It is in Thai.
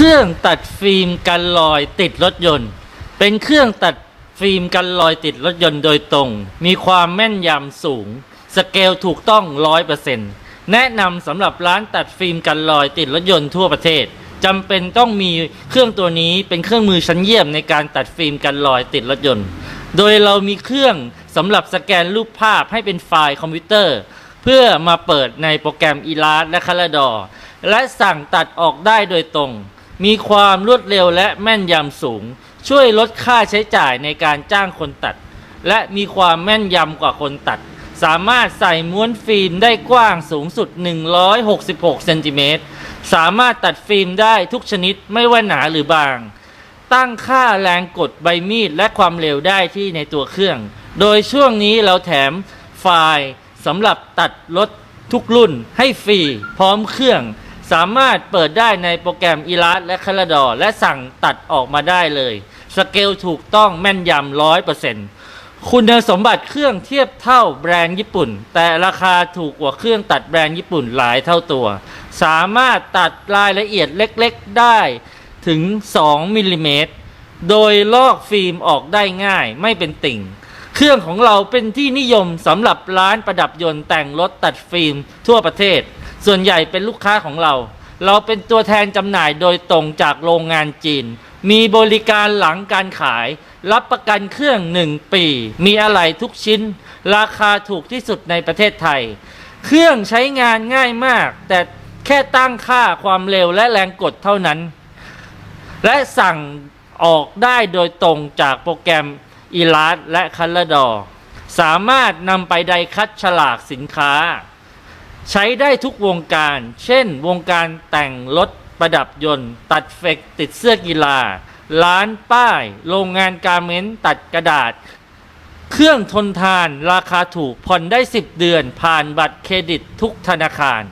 เครื่องตัดฟิล์มกันรอยติดรถยนต์ เป็นเครื่องตัดฟิล์มกันรอยติดรถยนต์โดยตรง มีความแม่นยำสูง สเกลถูกต้อง100%แนะนำสำหรับร้านตัดฟิล์มกันรอยติดรถยนต์ทั่วประเทศจำเป็นต้องมีเครื่องตัวนี้เป็นเครื่องมือชั้นเยี่ยมในการตัดฟิล์มกันรอยติดรถยนต์ โดยเรามีเครื่องสำหรับสแกนรูปภาพให้เป็นไฟล์คอมพิวเตอร์ เพื่อมาเปิดในโปรแกรม e l a s และ c a l a d o r และสั่งตัดออกได้โดยตรง มีความรวดเร็วและแม่นยำสูง ช่วยลดค่าใช้จ่ายในการจ้างคนตัด และมีความแม่นยำกว่าคนตัด สามารถใส่ม้วนฟิล์มได้กว้างสูงสุด 166เซนติเมตรสามารถตัดฟิล์มได้ทุกชนิดไม่ว่าหนาหรือบาง ตั้งค่าแรงกดใบมีดและความเร็วได้ที่ในตัวเครื่อง โดยช่วงนี้เราแถมไฟล์สำหรับตัดรถทุกรุ่นให้ฟรีพร้อมเครื่อง สามารถเปิดได้ในโปรแกรม e l a s และ c a l a d o r และสั่งตัดออกมาได้เลย สเกลถูกต้องแม่นยำร้อยเปอร์เซ็นต์คุณสมบัติเครื่องเทียบเท่าแบรนด์ญี่ปุ่น แต่ราคาถูกกว่าเครื่องตัดแบรนด์ญี่ปุ่นหลายเท่าตัว สามารถตัดรายละเอียดเล็กๆได้ถึง 2มิลลิเมตรโดยลอกฟิล์มออกได้ง่ายไม่เป็นติ่ง เครื่องของเราเป็นที่นิยมสำหรับร้านประดับยนต์แต่งรถตัดฟิล์มทั่วประเทศ ส่วนใหญ่เป็นลูกค้าของเรา เราเป็นตัวแทนจำหน่ายโดยตรงจากโรงงานจีน มีบริการหลังการขาย รับประกันเครื่อง 1 ปี มีอะไหล่ทุกชิ้น ราคาถูกที่สุดในประเทศไทย เครื่องใช้งานง่ายมาก แต่แค่ตั้งค่าความเร็วและแรงกดเท่านั้น และสั่งออกได้โดยตรงจากโปรแกรม e l a s และ c a l a d o r สามารถนำไปไดคัดฉลากสินค้า ใช้ได้ทุกวงการ เช่น วงการแต่งรถประดับยนต์ ตัดเฟกติดเสื้อกีฬา ร้านป้าย โรงงานการเมนต์ตัดกระดาษ เครื่องทนทานราคาถูกผ่อนได้ 10 เดือน ผ่านบัตรเครดิตทุกธนาคาร